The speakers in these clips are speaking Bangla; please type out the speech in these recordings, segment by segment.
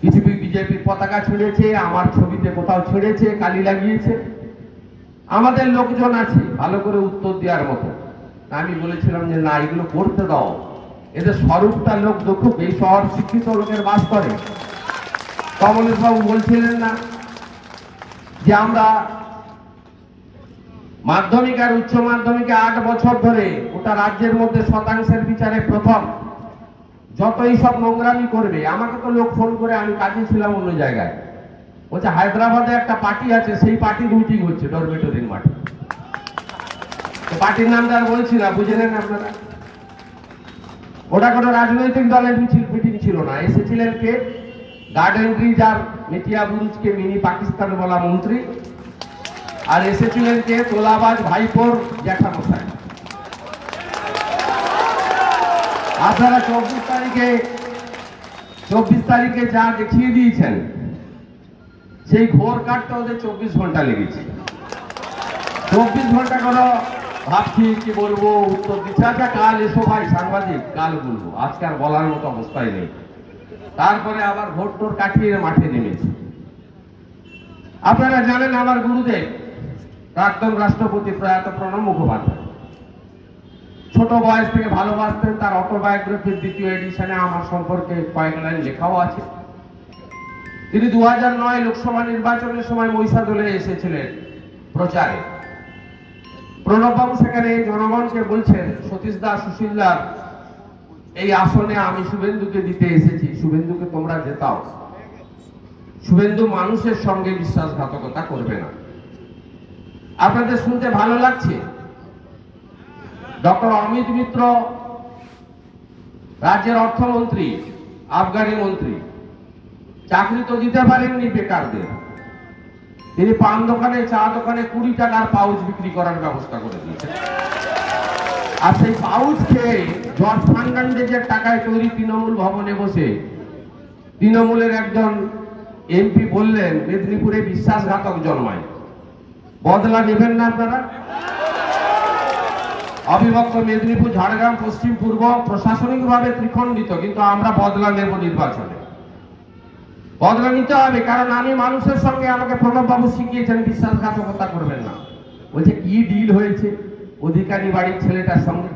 কিছু বিজেপির পতাকা ছেড়েছে আমার ছবিতে কোথাও ছেড়েছে কালি লাগিয়েছে। আমাদের লোকজন আছে, ভালো করে উত্তর দেওয়ার মতো। আমি বলেছিলাম যে, না, এগুলো করতে দাও। এদের স্বরূপটা লোক দেখুক এই শহর শিক্ষিত লোকের বাস করে। কমলেশ বাবু বলছিলেন না যে, আমরা মাধ্যমিক আর উচ্চ মাধ্যমিকে আট বছর ধরে ওটা রাজ্যের মধ্যে শতাংশের বিচারে প্রথম। যতই সব নোংরামি করবে, আমাকে তো লোক ফোন করে, আমি কাজে ছিলাম অন্য জায়গায়। বলছে, হায়দ্রাবাদে একটা পার্টি আছে, সেই পার্টির মিটিং হচ্ছে ডরমেটরির মাঠে। পার্টির নামটা আর বলছি না, বুঝে নেন আপনারা। ওটা কোনো রাজনৈতিক দলের মিছিল, মিটিং ছিল না। এসেছিলেন কে? গার্ডেন ব্রিজ আর মেটিয়া বুরুজকে মিনি পাকিস্তান বলা মন্ত্রী। আর এসেছিলেন কে? তোলাবাজ ভাইপোর জ্যাঠামশাই। আপনারা চব্বিশ তারিখে, চব্বিশ তারিখে যা দেখিয়ে দিয়েছেন, সেই ঘোর কাটতে ওদের চব্বিশ ঘণ্টা লেগেছে। চব্বিশ ঘণ্টা কোনো ভাবছি, কি বলব, উত্তর দিচ্ছে। আচ্ছা কাল এসো ভাই, সাংবাদিক, কাল বলব। আজকে আর বলার মতো অবস্থায় নেই। তারপরে আবার ভোট টোর কাটিয়ে মাঠে নেমেছে। আপনারা জানেন আমার গুরুদেব, প্রাক্তন রাষ্ট্রপতি প্রয়াত প্রণব মুখোপাধ্যায়। ছোট বয়স থেকে ভালোবাসতেন, তার অটোবায়োগ্রাফির দ্বিতীয় এডিশনে আমার সম্পর্কে কয়েক লাইন লেখাও আছে। তিনি দু নয় লোকসভা নির্বাচনের সময় মহিষাদলে এসেছিলেন প্রচারে। প্রণববাবু সেখানে জনগণকে বলছেন, সতীশ দাস সুশীল দাস এই আসনে আমি শুভেন্দুকে দিতে এসেছি। শুভেন্দুকে তোমরা জেতাও। শুভেন্দু মানুষের সঙ্গে বিশ্বাসঘাতকতা করবে না। আপনাদের শুনতে ভালো লাগছে? ডক্টর অমিত মিত্র, রাজ্যের অর্থমন্ত্রী আবগারি মন্ত্রী। চাকরি তো দিতে পারেননি বেকারদের। তিনি পান দোকানে, চা দোকানে কুড়ি টাকার পাউচ বিক্রি করার ব্যবস্থা করে দিয়েছেন। আর সেই পাউচ খেয়ে জর্জ ফার্নান্ডেজের টাকায় তৈরি তৃণমূল ভবনে বসে তৃণমূলের একজন এমপি বললেন, মেদিনীপুরে বিশ্বাসঘাতক জন্মায়। বদলা নেবেন না আপনারা? অবিভক্ত মেদিনীপুর, ঝাড়গ্রাম, পশ্চিম পূর্ব প্রশাসনিকভাবে ত্রিখণ্ডিত, কিন্তু আমরা বদলা নেব নির্বাচনে। বদলা নিতে হবে, কারণ আমি মানুষের সঙ্গে আমাকে প্রণববাবু শিখিয়েছেন, বিশ্বাসঘাতকতা করবেন না। বলছে, কি ডিল হয়েছে? অধিকারী বাড়ির ছেলেটার সঙ্গে?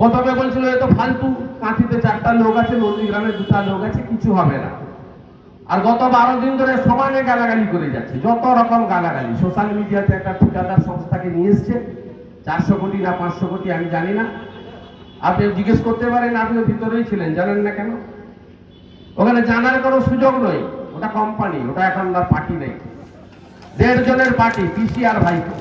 প্রথমে বলছিল, এ তো ফালতু, কাঁথিতে চারটা লোক আছে, নন্দীগ্রামে দুটা লোক আছে, কিছু হবে না। আর গত বারো দিন ধরে সমানে গালাগালি করে যাচ্ছে, যত রকম গালাগালি। সোশ্যাল মিডিয়াতে একটা ঠিকাদার সংস্থাকে নিয়ে এসছে চারশো কোটি না পাঁচশো কোটি আমি জানি না। আপনি জিজ্ঞেস করতে পারেন, আপনি ভিতরেই ছিলেন, জানেন না কেন? ওখানে জানার কোনো সুযোগ নয় ওটা কোম্পানি ওটা এখন আর পার্টি নেই। দেড় জনের পার্টি, পিসি আর ভাইপো।